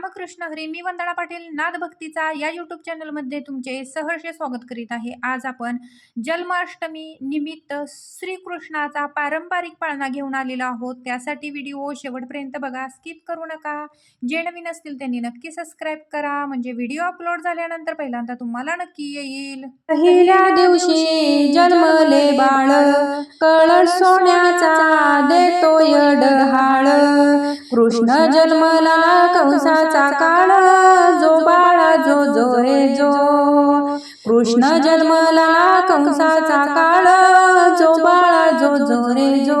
रामकृष्ण हरी मी वंदना पाटील नाद भक्तीचा या यूट्यूब चॅनलमध्ये तुमचे सहर्ष स्वागत करीत आहे. आज आपण जन्माष्टमी निमित्त श्रीकृष्णाचा पारंपरिक पाळणा घेऊन आलेलो आहोत. त्यासाठी व्हिडिओ शेवटपर्यंत बघा. स्किप करू नका. जे नवीन असतील त्यांनी नक्की सबस्क्राईब करा. म्हणजे व्हिडिओ अपलोड झाल्यानंतर पहिल्यांदा तुम्हाला नक्की येईल. पहिल्या दिवशी जन्मले बाळ. कळस सोन्याचा देतो यडहाळ कृष्ण जन्मला कंसाचा काळ जो बाळा जो जो रे जो. कृष्ण जन्मला कंसाचा काळ जो बाळा जो जो रे जो.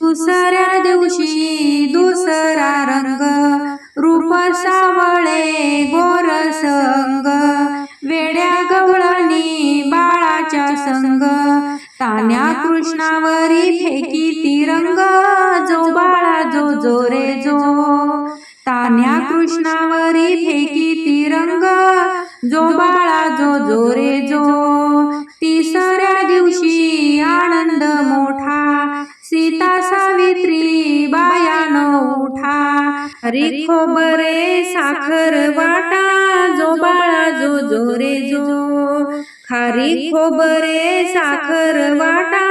दुसऱ्या दिवशी दुसरा रंग रूप सावळे गोर संग. वेड्या गवळणी बाळाच्या संग. तान्या कृष्णावरी फेकी तिरंग जो बाळा जो जो रे जो. तान्या कृष्णावरी फेकी तिरंग जो बाळा जो जो रे जो. तिसऱ्या दिवशी आनंद मोठा सीता सावित्री बायान उठा. रिखो बरे साखर वाटा जो बाळा जो जो रे जो. खारी खोबरे साखर वाटा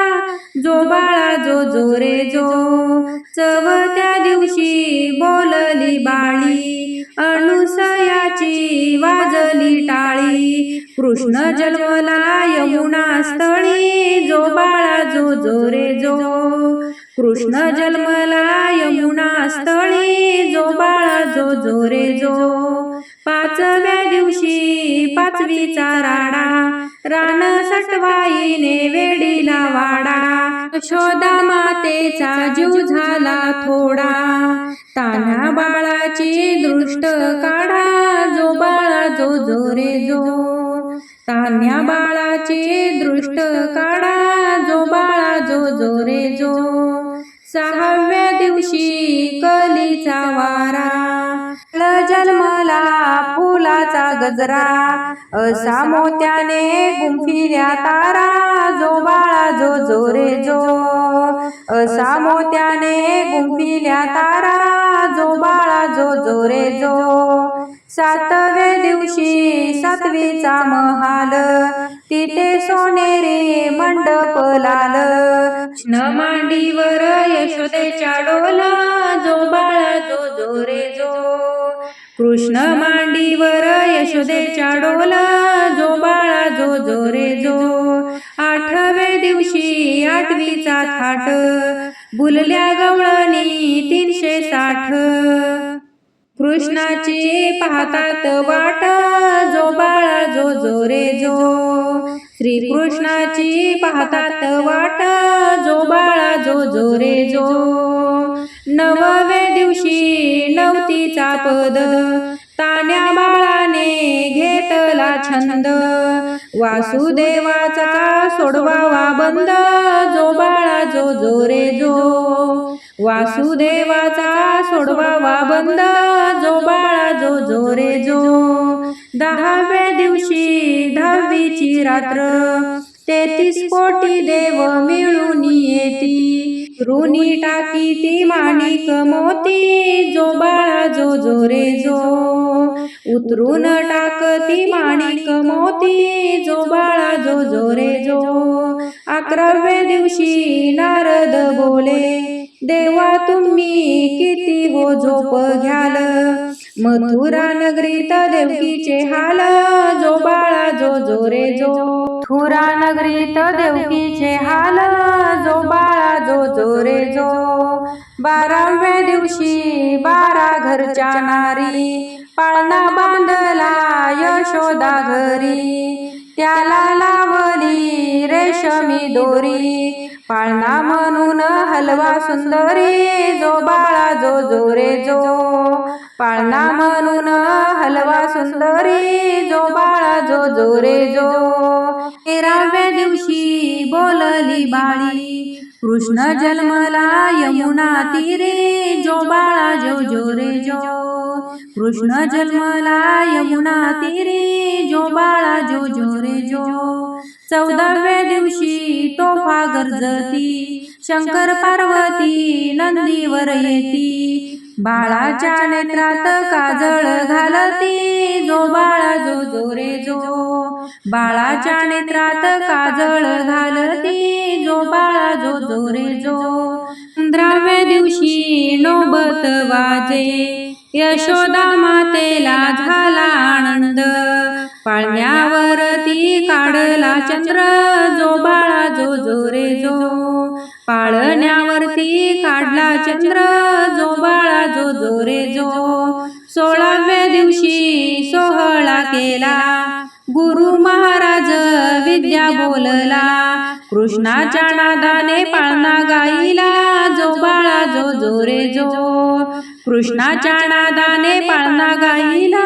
जो बाळा जो जो रे जो दिवशी बोलली बा. वाजली टाळी कृष्ण जन्मला यमुना स्थळी जो बाळा जो जो रे जो. कृष्ण जन्मला यमुना स्थळी जो बाळा जो जो रे जो. पाचव्या दिवशी पाचवीचा राडा रान सटवाई यशोदा शोधा मातेचा जीव झाला थोडा. तान्हा बाळाची दृष्ट काढा जो बाळा जो जो रे जो. तान्या बाळाची दृष्ट काढा जो बाळा जो जो रे जो. सहाव्या दिवशी कलीचा वारा फुलाचा गजरा असा मोत्याने गुंफिऱ्या तारा जो बाळा जो जो रे जो असा मोत्याने गुंफिल्या तारा जो बाळा जो जो रे जो. सातव्या दिवशी सातवीचा महाल तिथे सोनेरी मंडप लाल. कृष्ण मांडीवर यशोदेच्या डोला जो बाळा जो जो रे जो. कृष्ण मांडीवर यशोदेच्या डोला जो बाळा जो जो रे जो. आठव्या दिवशी आठवीचा थाट बुलल्या गवळणी तीनशे साठ. कृष्णाची पाहतात वाट जो बाळा जो जो रे जो. श्रीकृष्णाची पाहतात वाट जो बाळा जो जो रे जो. नवव्या दिवशी नवतीचा पद. तान्या बाळाने घेतला छंद. वासुदेवाचा सोडवावा बंद. जो बाळा जो जो रे जो. वासुदेवाचा सोडवावा बंद. जो बाळा जो जो रे जो. दहाव्या दिवशी दहावीची रात्र. तेहतीस कोटी देव मिळून येती ऋणी टाकी ती माणिक मोती जो बाळा जो जो रे जो. उतरून टाकती माणिक मोती जो बाळा जो जो रे जो. अकराव्या दिवशी नारद बोले देवा तुम्ही किती हो झोप घ्याल? मथुरा नगरीत देवकीचे हाल जो बाळा जो जो रे जो थुरा नगरीत देवकीचे हाल जो बाळा जो जो रे जो बाराव्या दिवशी बारा घरच्या नारी पाळणा बांधला यशोदा घरी. त्याला लावली रेशमी दोरी पाळणा म्हणून हलवा सुंदरी जो बाळा जो जो रे जो पाळणा म्हणून हलवा सुंदरी जो बाळा जो जो रे जो. तेराव्या दिवशी बोलली बाळी कृष्ण जन्मला यमुना तीरे जो बाळा जो जो रे जो. कृष्ण जन्मला यमुना तीरे जो बाळा जो जो रे जो. चौदाव्या दिवशी तोफा गरजती शंकर पार्वती नंदीवर येती. बाळाच्या नेत्रात काजळ घालती. जो बाळा जो जो रे जो. बाळाच्या नेत्रात काजळ घालती. जो बाळा जो जो रे जो. पंधराव्या दिवशी नोबत वाजे. यशोदा मातेला झाला आनंद. पाळण्यावरती काढला चंद्र. जो बाळा जो जो रे जो. साठी काढला चंद्र जो बाळा जो जो रे जो सोळाव्या दिवशी सोहळा केला. गुरु महाराज विद्या बोलला कृष्णाच्या नादाने पाळणा गाईला जो बाळा जो जो रे जो कृष्णाच्या नादाने पाळणा गाईला